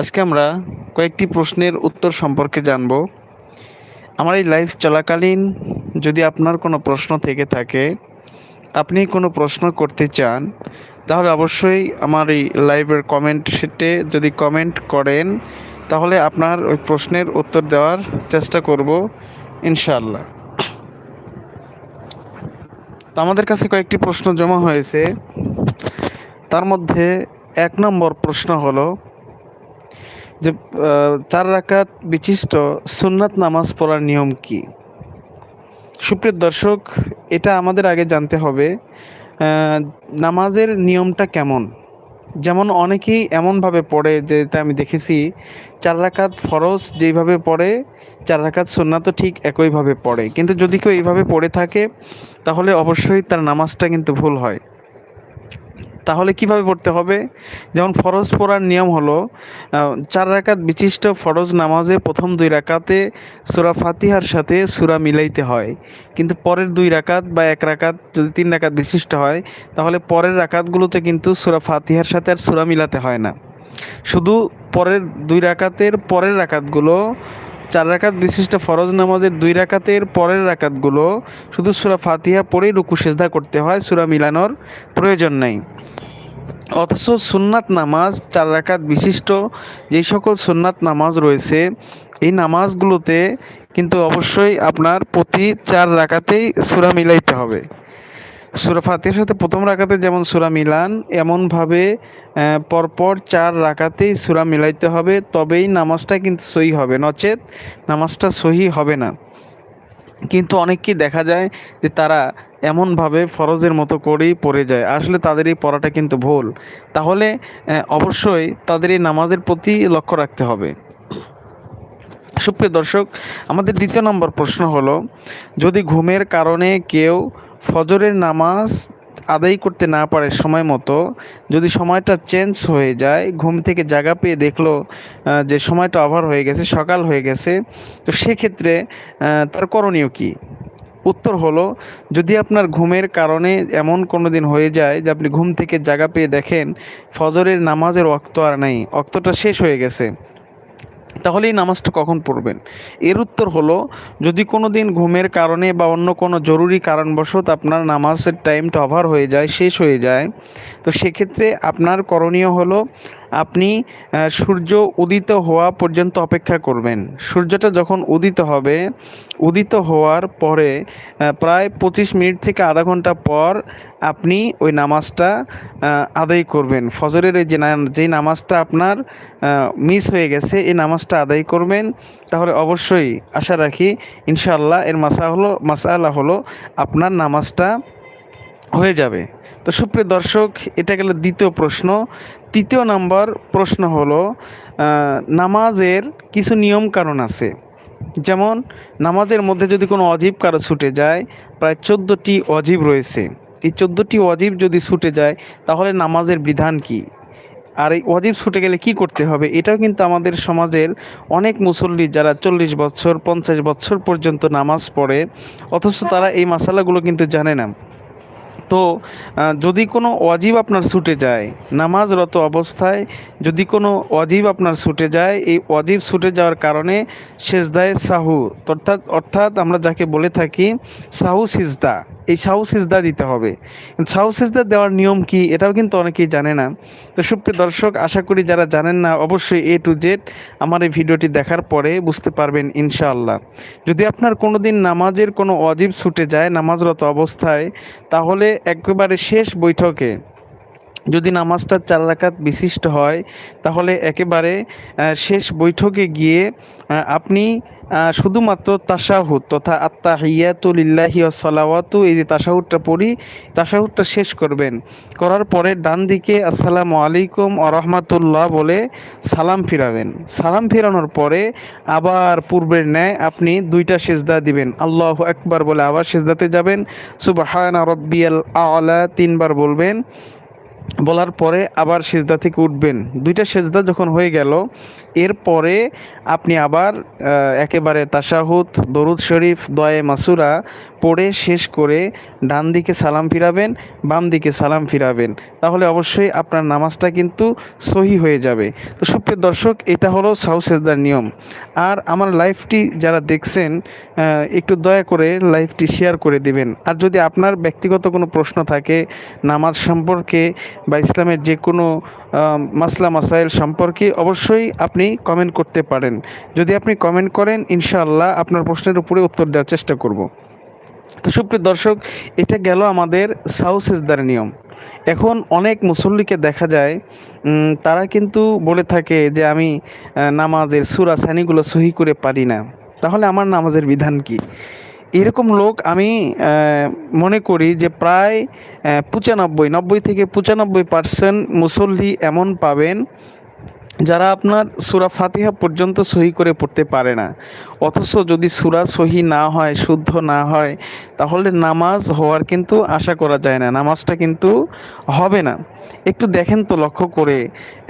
আজকে আমরা কয়েকটি প্রশ্নের উত্তর সম্পর্কে জানব। আমার এই লাইভ চলাকালীন যদি আপনার কোনো প্রশ্ন থেকে থাকে, আপনি কোনো প্রশ্ন করতে চান, তাহলে অবশ্যই আমার এই লাইভের কমেন্ট সেটে যদি কমেন্ট করেন, তাহলে আপনার ওই প্রশ্নের উত্তর দেওয়ার চেষ্টা করব, ইনশাআল্লাহ। তো আমাদের কাছে কয়েকটি প্রশ্ন জমা হয়েছে। তার মধ্যে এক নম্বর প্রশ্ন হলো যে চার রাকাত বিশিষ্ট সুন্নাত নামাজ পড়ার নিয়ম কি? সুপ্রিয় দর্শক, এটা আমাদের আগে জানতে হবে নামাজের নিয়মটা কেমন? যেমন অনেকেই এমনভাবে পড়ে, যেটা আমি দেখেছি, চার রাকাত ফরজ যেইভাবে পড়ে, চার রাকাত সুন্নাতও ঠিক একইভাবে পড়ে। কিন্তু যদি কেউ এইভাবে পড়ে থাকে, তাহলে অবশ্যই তার নামাজটা কিন্তু ভুল হয়। তাহলে কীভাবে পড়তে হবে? যেমন ফরজ পড়ার নিয়ম হলো চার রাকাত বিশিষ্ট ফরজ নামাজে প্রথম দুই রাকাতে সুরা ফাতিহার সাথে সুরা মিলাইতে হয়। কিন্তু পরের দুই রাকাত বা এক রাকাত যদি তিন রাকাত বিশিষ্ট হয়, তাহলে পরের রাকাতগুলোতে কিন্তু সুরা ফাতিহার সাথে আর সুরা মিলাতে হয় না। শুধু পরের দুই রাকাতের পরের রাকাতগুলো চার রাকাত বিশিষ্ট ফরজ নামাজের দুই রাকাতের পরের রাকাতগুলো শুধু সুরা ফাতিহা পড়েই রুকু, সেজদা করতে হয়, সুরা মিলানোর প্রয়োজন নেই। অথচ সুন্নাত নামাজ চার রাকাত বিশিষ্ট যেই সকল সুন্নাত নামাজ রয়েছে, এই নামাজগুলোতে কিন্তু অবশ্যই আপনার প্রতি চার রাকাতেই সুরা মিলাইতে হবে। সুরা ফাতিহার সাথে প্রথম রাকাতে যেমন সুরা মিলান, এমনভাবে পরপর চার রাকাতেই সুরা মিলাইতে হবে, তবেই নামাজটা কিন্তু সহি হবে। নচেত নামাজটা সহি হবে না। কিন্তু অনেককেই দেখা যায় যে তারা এমনভাবে ফরজের মতো করেই পড়ে যায়। আসলে তাদের এই পড়াটা কিন্তু ভুল। তাহলে অবশ্যই তাদের এই নামাজের প্রতি লক্ষ্য রাখতে হবে। সুপ্রিয় দর্শক, আমাদের দ্বিতীয় নম্বর প্রশ্ন হলো, যদি ঘুমের কারণে কেউ ফজরের নামাজ আদায় করতে না পারে সময় মতো, যদি সময়টা চেঞ্জ হয়ে যায়, ঘুম থেকে জায়গা পেয়ে দেখল যে সময়টা ওভার হয়ে গেছে, সকাল হয়ে গেছে, তো সেক্ষেত্রে তার করণীয় কী? উত্তর হলো, যদি আপনার ঘুমের কারণে এমন কোনো দিন হয়ে যায় যে আপনি ঘুম থেকে জায়গা পেয়ে দেখেন, ফজরের নামাজের অক্ত আর নেই অক্তটা শেষ হয়ে গেছে তাহলে এই নামাজটা কখন পড়বেন? এর উত্তর হলো, যদি কোনো দিন ঘুমের কারণে বা অন্য কোনো জরুরি কারণবশত আপনার নামাজের টাইমটা অভার হয়ে যায়, শেষ হয়ে যায়, তো সেক্ষেত্রে আপনার করণীয় হলো আপনি সূর্য উদিত হওয়া পর্যন্ত অপেক্ষা করবেন। সূর্যটা যখন উদিত হবে, উদিত হওয়ার পরে প্রায় পঁচিশ মিনিট থেকে আধা ঘণ্টা পর আপনি ওই নামাজটা আদায় করবেন। ফজরের এই যে যেই নামাজটা আপনার মিস হয়ে গেছে, এই নামাজটা আদায় করবেন। তাহলে অবশ্যই আশা রাখি, ইনশাআল্লাহ এর মাসা হলো মাসালা হলো আপনার নামাজটা হয়ে যাবে। তো সুপ্রিয় দর্শক, এটা গেল দ্বিতীয় প্রশ্ন। তৃতীয় নাম্বার প্রশ্ন হলো নামাজের কিছু নিয়ম কারণ আছে। যেমন, নামাজের মধ্যে যদি কোনো অজীব কারও ছুটে যায়, প্রায় চোদ্দোটি অজীব রয়েছে। এই চোদ্দোটি অজীব যদি ছুটে যায়, তাহলে নামাজের বিধান কি? আর এই অজীব ছুটে গেলে কি করতে হবে? এটাও কিন্তু আমাদের সমাজের অনেক মুসল্লি যারা চল্লিশ বছর, পঞ্চাশ বছর পর্যন্ত নামাজ পড়ে, অথচ তারা এই মশালাগুলো কিন্তু জানে না। তো যদি কোনো অজীব আপনার ছুটে যায়, নামাজরত অবস্থায় যদি কোনো অজীব আপনার ছুটে যায়, এই অজীব ছুটে যাওয়ার কারণে সেজদায় সাহু, অর্থাৎ অর্থাৎ আমরা যাকে বলে থাকি সাহু সিজদা, এই সাহু সিজদা দিতে হবে। সাহু সিজদা দেওয়ার নিয়ম কি, এটাও কিন্তু অনেকেই জানে না। তো সুপ্রিয় দর্শক, আশা করি যারা জানেন না, অবশ্যই এ টু জেড আমার এই ভিডিওটি দেখার পরে বুঝতে পারবেন ইনশাআল্লাহ। যদি আপনার কোনো দিন নামাজের কোনো অজীব ছুটে যায়, নামাজরত অবস্থায়, তাহলে একেবারে শেষ বৈঠকে যদি নামাজটা চার রাকাত বিশিষ্ট হয়, তাহলে একেবারে শেষ বৈঠকে গিয়ে আপনি শুধুমাত্র তাশাহুদ তথা আত্মা হিয়াতুলিল্লাহি সালাওয়াতু, এই যে তাশাহুদটা পড়ি, তাশাহুদটা শেষ করবেন। করার পরে ডান দিকে আসসালামু আলাইকুম রহমাতুল্লাহ বলে সালাম ফিরাবেন। সালাম ফিরানোর পরে আবার পূর্বের ন্যায় আপনি দুইটা সেজদা দিবেন। আল্লাহ একবার বলে আবার সেজদাতে যাবেন। সুবাহানা রব্বিয়াল আলা তিনবার বলবেন। বলার পরে আবার সেজদা থেকে উঠবেন। দুইটা সেজদা যখন হয়ে গেল এরপরে আপনি আবার একেবারে তাশাহুদ, দরুদ শরীফ দয়ে মাসুরা পড়ে শেষ করে ডান দিকে সালাম ফিরাবেন, বাম দিকে সালাম ফিরাবেন। তাহলে অবশ্যই আপনার নামাজটা কিন্তু সহি হয়ে যাবে। তো সুপ্রিয় দর্শক, এটা হলো সাউ সেজদার নিয়ম। আর আমার লাইফটি যারা দেখছেন একটু দয়া করে লাইফটি শেয়ার করে দিবেন। আর যদি আপনার ব্যক্তিগত কোনো প্রশ্ন থাকে, নামাজ সম্পর্কে বা ইসলামের যে কোনো মাসলা, মাসাইল সম্পর্কে, অবশ্যই আপনি কমেন্ট করতে পারেন। যদি আপনি কমেন্ট করেন, ইনশাআল্লাহ আপনার প্রশ্নের উপরে উত্তর দেওয়ার চেষ্টা করব। তো সুপ্রিয় দর্শক, এটা গেল আমাদের সাউ সেজদার নিয়ম। এখন অনেক মুসল্লিকে দেখা যায় তারা কিন্তু বলে থাকে যে, আমি নামাজের সুরা সানিগুলো সহি করে পারি না। তাহলে আমার নামাজের বিধান কি? এরকম লোক আমি মনে করি যে প্রায় পঁচানব্বই, নব্বই থেকে পঁচানব্বই পার্সেন্ট মুসল্লি এমন পাবেন যারা আপনার সুরা ফাতিহা পর্যন্ত সহি করে পড়তে পারে না, অথচ যদি সুরা সহি না হয়, শুদ্ধ না হয়, তাহলে নামাজ হওয়ার কিন্তু আশা করা যায় না, নামাজটা কিন্তু হবে না। একটু দেখেন তো লক্ষ্য করে,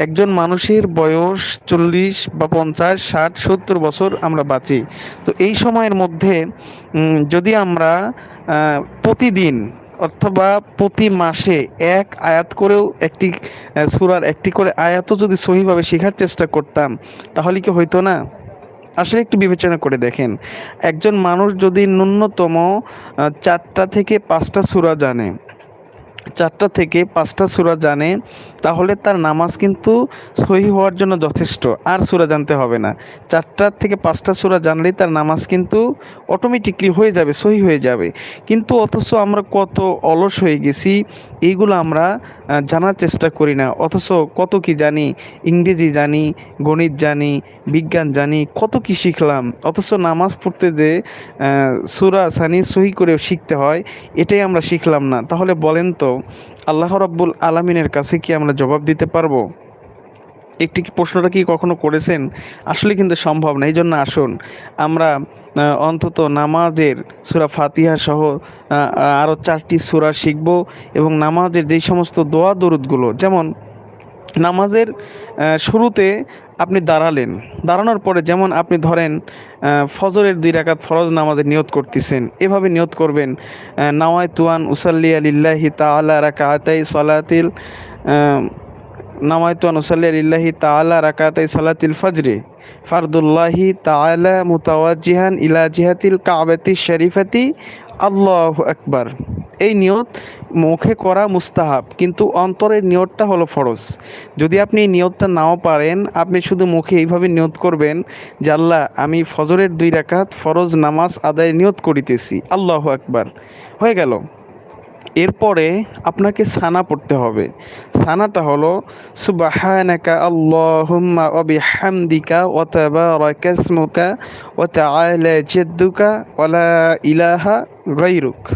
একজন মানুষের বয়স চল্লিশ বা পঞ্চাশ, ষাট, সত্তর বছর আমরা বাঁচি। তো এই সময়ের মধ্যে যদি আমরা প্রতিদিন অথবা প্রতি মাসে এক আয়াত করেও একটি সুরার একটি করে আয়াতও যদি সহিভাবে শেখার চেষ্টা করতাম, তাহলে কি হইতো না? আসলে একটু বিবেচনা করে দেখেন। একজন মানুষ যদি ন্যূনতম চারটা থেকে পাঁচটা সুরা জানে চারটা থেকে পাঁচটা সুরা জানে, তাহলে তার নামাজ কিন্তু সহি হওয়ার জন্য যথেষ্ট, আর সুরা জানতে হবে না। চারটা থেকে পাঁচটা সুরা জানলেই তার নামাজ কিন্তু অটোমেটিকলি হয়ে যাবে, সহি হয়ে যাবে। কিন্তু অথচ আমরা কত অলস হয়ে গেছি, এইগুলো আমরা জানার চেষ্টা করি না। অথচ কত কি জানি, ইংরেজি জানি, গণিত জানি, বিজ্ঞান জানি, কত কি শিখলাম। অথচ নামাজ পড়তে যে সুরা সানি সহি করে শিখতে হয়, এটাই আমরা শিখলাম না। তাহলে বলেন তো আল্লাহ রাব্বুল আলামিনের কাছে কি আমরা জবাব দিতে পারব? একটি প্রশ্নটা কি কখনো করেছেন? আসলে কিন্তু সম্ভব না এই জন্য আসুন। আমরা অন্তত নামাজের সুরা ফাতিহা সহ আরও চারটি সুরা শিখব এবং নামাজের যেই সমস্ত দোয়া দরুদগুলো যেমন নামাজের শুরুতে আপনি দাঁড়ালেন। দাঁড়ানোর পরে যেমন আপনি ধরেন ফজরের দুই রাকাত ফরজ নামাজের নিয়ত করতেছেন, এভাবে নিয়ত করবেন নাওয়াই তুয়ান উসাল্লি আলিল্লাহি তাআলা রাকাতাই সলাতিল নাওয়াই তুয়ান উসাল্লি আলিল্লাহি তাআলা রাকাতাই সালাতিল ফজরে, ফারদুল্লাহি তাআলা মুতাওয়াজ্জিহান ইলা জিহাতিল কাবাতি শরীফাতি আল্লাহু একবার এই নিয়ত মুখে করা মুস্তাহাব, কিন্তু অন্তরের নিয়তটা হলো ফরজ। যদি আপনি এই নিয়তটা নাও পারেন, আপনি শুধু মুখে এইভাবে নিয়ত করবেন যে, আল্লাহ, আমি ফজরের দুই রাকাত ফরজ নামাজ আদায় নিয়ত করিতেছি। আল্লাহ একবার হয়ে গেল। এরপরে আপনাকে সানা পড়তে হবে। সানাটা হলো, সুবাহানাকা আল্লাহুম্মা ওয়া বিহামদিকা ওয়া তাবারাকা ইসমুকা ওয়া তাআলা জাদ্দুকা ওয়া লা ইলাহা গায়রুক।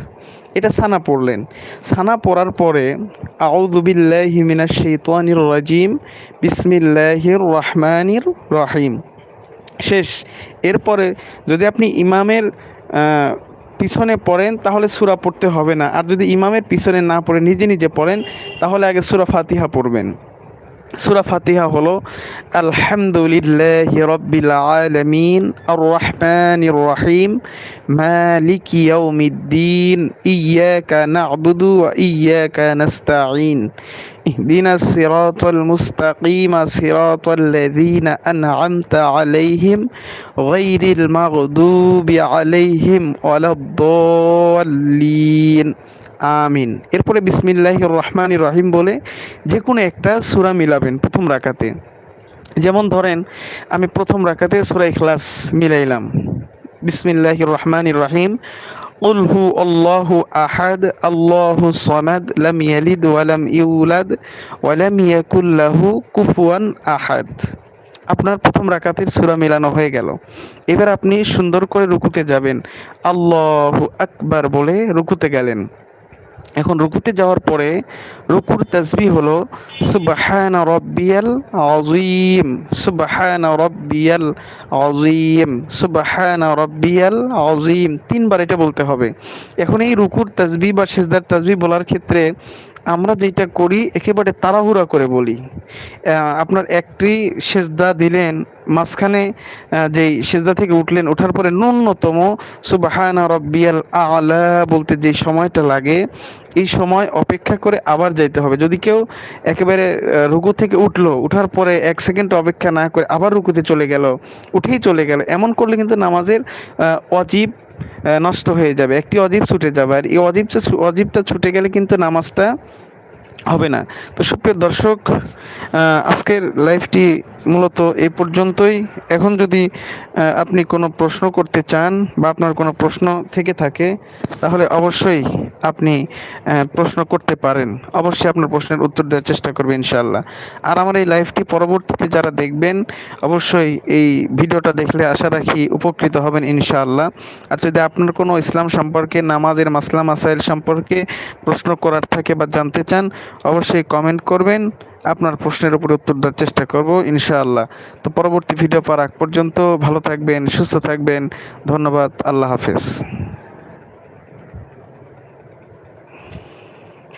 এটা সানা পড়লেন। সানা পড়ার পরে, আউযু বিল্লাহি মিনাশ শাইতানির রাজিম, বিসমিল্লাহির রহমানির রহিম। শেষ। এরপরে যদি আপনি ইমামের পিছনে পড়েন, তাহলে সুরা পড়তে হবে না। আর যদি ইমামের পিছনে না পড়ে, নিজে নিজে পড়েন, তাহলে আগে সুরা ফাতিহা পড়বেন। সূরা ফাতিহা হলো আলহামদুলিল্লাহি রাব্বিল আলামিন আর রহমানির রহিম মালিকি ইয়াউমিদ্দিন ইয়াকা না'বুদু ওয়া ইয়াকা নাস্তাঈন اهدنا الصراط المستقيم صراط الذين أنعمت عليهم غير المغضوب عليهم ولا الضالين আমিন এরপরে বিসমিল্লাহির রহমানির রহিম বলে যে কোনো একটা সূরা মিলাবেন প্রথম রাকাতে যেমন ধরেন আমি প্রথম রাকাতে সূরা ইখলাস মিলাইলাম বিসমিল্লাহির রহমানির রহিম قل هو الله أحد الله الصمد لم يلد ولم يولد ولم يكن له كفوا أحد আপনার প্রথম রাকাতের সূরা মেলানো হয়ে গেল এবার আপনি সুন্দর করে রুকুতে যাবেন আল্লাহু আকবার বলে রুকুতে গেলেন এখন রুকুতে যাওয়ার পরে রুকুর তাসবি হলো, সুবহানা রব্বিয়াল আযীম, সুবহানা রব্বিয়াল আযীম, সুবহানা রব্বিয়াল আযীম। তিনবার এটা বলতে হবে। এখন এই রুকুর তাসবি বা সিজদার তাসবি বলার ক্ষেত্রে আমরা যেটা করি, একেবারে তাড়াহুড়া করে বলি। আপনার একটি সেজদা দিলেন, মাঝখানে যেই সেজদা থেকে উঠলেন, ওঠার পরে ন্যূনতম সুবাহানা রব্বিয়াল আলা বলতে যে সময়টা লাগে, এই সময় অপেক্ষা করে আবার যাইতে হবে। যদি কেউ একেবারে রুকু থেকে উঠল, উঠার পরে এক সেকেন্ড অপেক্ষা না করে আবার রুকুতে চলে গেল, উঠেই চলে গেল, এমন করলে কিন্তু নামাজের অজীব নষ্ট হয়ে যাবে। একটি অজীব ছুটে যাবে। আর এই অজীবটা অজীবটা ছুটে গেলে কিন্তু নামাজটা হবে না। তো সুপ্রিয় দর্শক আজকের লাইভটি মূলত এই পর্যন্তই। এখন যদি আপনি কোনো প্রশ্ন করতে চান বা আপনার কোনো প্রশ্ন থেকে থাকে, তাহলে অবশ্যই আপনি প্রশ্ন করতে পারেন। অবশ্যই আপনার প্রশ্নের উত্তর দেওয়ার চেষ্টা করবেন ইনশাল্লাহ আর আমার এই লাইভটি পরবর্তীতে যারা দেখবেন, অবশ্যই এই ভিডিওটা দেখলে আশা রাখি উপকৃত হবেন ইনশাআল্লাহ। আর যদি আপনার কোনো ইসলাম সম্পর্কে, নামাজের মাসলা, মাসাইল সম্পর্কে প্রশ্ন করার থাকে বা জানতে চান, অবশ্যই কমেন্ট করবেন। আপনার প্রশ্নের উপরে উত্তর দেওয়ার চেষ্টা করব, ইনশাআল্লাহ। তো পরবর্তী ভিডিও পার আগ পর্যন্ত ভালো থাকবেন, সুস্থ থাকবেন। ধন্যবাদ, আল্লাহ হাফেজ।